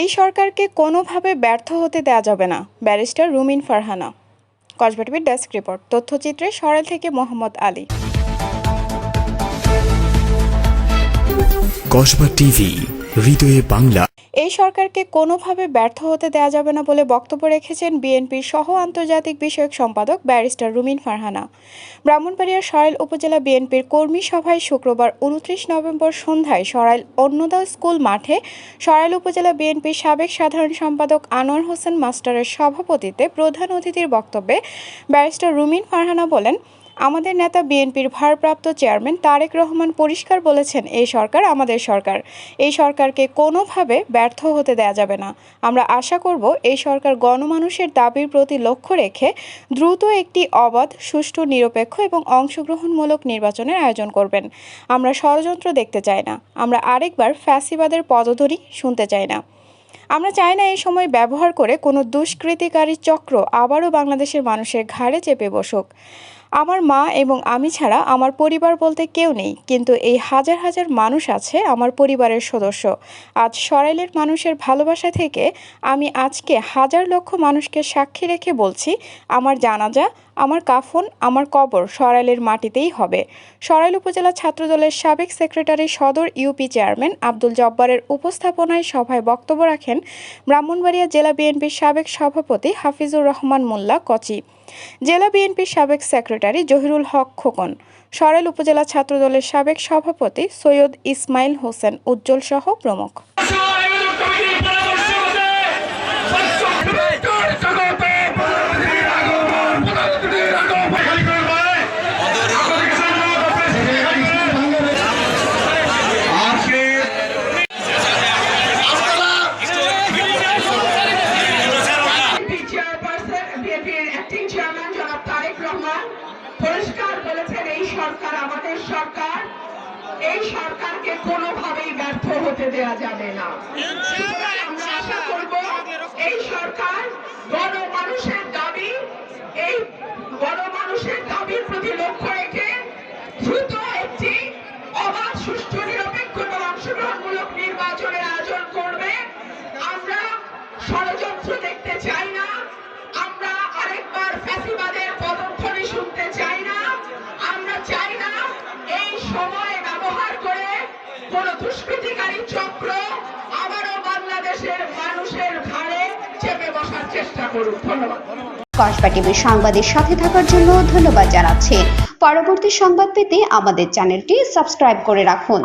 এই সরকারকে কোনোভাবে ব্যর্থ হতে দেওয়া যাবে না, ব্যারিস্টার রুমিন ফারহানা। কসবা টিভির ডেস্ক রিপোর্ট, তথ্যচিত্রে সরেল থেকে মোহাম্মদ আলী। কসবা টিভি, হৃদয়ে বাংলা। এই সরকারকে কোনোভাবে ব্যর্থ হতে দেওয়া যাবে না বলে বক্তব্য রেখেছেন বিএনপির সহ আন্তর্জাতিক বিষয়ক সম্পাদক ব্যারিস্টার রুমিন ফারহানা। ব্রাহ্মণবাড়িয়ার সরাইল উপজেলা বিএনপির কর্মী সভায় শুক্রবার উনত্রিশ নভেম্বর সন্ধ্যায় সরাইল অন্নদা স্কুল মাঠে সরাইল উপজেলা বিএনপির সাবেক সাধারণ সম্পাদক আনোয়ার হোসেন মাস্টারের সভাপতিত্বে প্রধান অতিথির বক্তব্যে ব্যারিস্টার রুমিন ফারহানা বলেন আমাদের নেতা বিএনপির ভারপ্রাপ্ত চেয়ারম্যান তারেক রহমান পরিষ্কার বলেছেন, এই সরকার আমাদের সরকার। এই সরকারকে কোনোভাবে ব্যর্থ হতে দেয়া যাবে না। আমরা আশা করব এই সরকার গণমানুষের দাবির প্রতি লক্ষ্য রেখে দ্রুত একটি অবাধ, সুষ্ঠু, নিরপেক্ষ এবং অংশগ্রহণমূলক নির্বাচনের আয়োজন করবেন। আমরা ষড়যন্ত্র দেখতে চাই না। আমরা আরেকবার ফ্যাসিবাদের পদধ্বনি শুনতে চাই না। আমরা চাই না এই সময় ব্যবহার করে কোনো দুষ্কৃতিকারী চক্র আবারও বাংলাদেশের মানুষের ঘাড়ে চেপে বসুক। আমার মা এবং আমি ছাড়া আমার পরিবার বলতে কেউ নেই, কিন্তু এই হাজার হাজার মানুষ আছে আমার পরিবারের সদস্য। আজ সরাইলের মানুষের ভালোবাসা থেকে আমি আজকে হাজার লক্ষ মানুষকে সাক্ষী রেখে বলছি, আমার জানাজা, আমার কাফন, আমার কবর সরাইলের মাটিতেই হবে। সরাইল উপজেলা ছাত্রদলের সাবেক সেক্রেটারি সদর ইউপি চেয়ারম্যান আব্দুল জব্বারের উপস্থাপনায় সভায় বক্তব্য রাখেন ব্রাহ্মণবাড়িয়া জেলা বিএনপির সাবেক সভাপতি হাফিজুর রহমান মোল্লা কচি। জেলা বিএনপির সাবেক সেক্রেটারি জহিরুল হক খোকন। সরাইল উপজেলা ছাত্রদলের সাবেক সভাপতি সৈয়দ ইসমাইল হোসেন উজ্জ্বল সহ প্রমুখ। এই সরকারকে কোনোভাবেই ব্যর্থ হতে দেওয়া যাবে না। এই সরকার গণমানুষের দাবি, এই গণমানুষের দাবির প্রতি লক্ষ্য রেখে দ্রুত একটি অবাধ, সুষ্ঠু দুষ্কৃতিকারী চক্র আবারও বাংলাদেশের মানুষের ঘাড়ে চেপে বসার চেষ্টা করুক। ধন্যবাদ। কসবা টিভির সংবাদের সাথে থাকার জন্য ধন্যবাদ জানাচ্ছি। পরবর্তী সংবাদ পেতে আমাদের চ্যানেলটি সাবস্ক্রাইব করে রাখুন।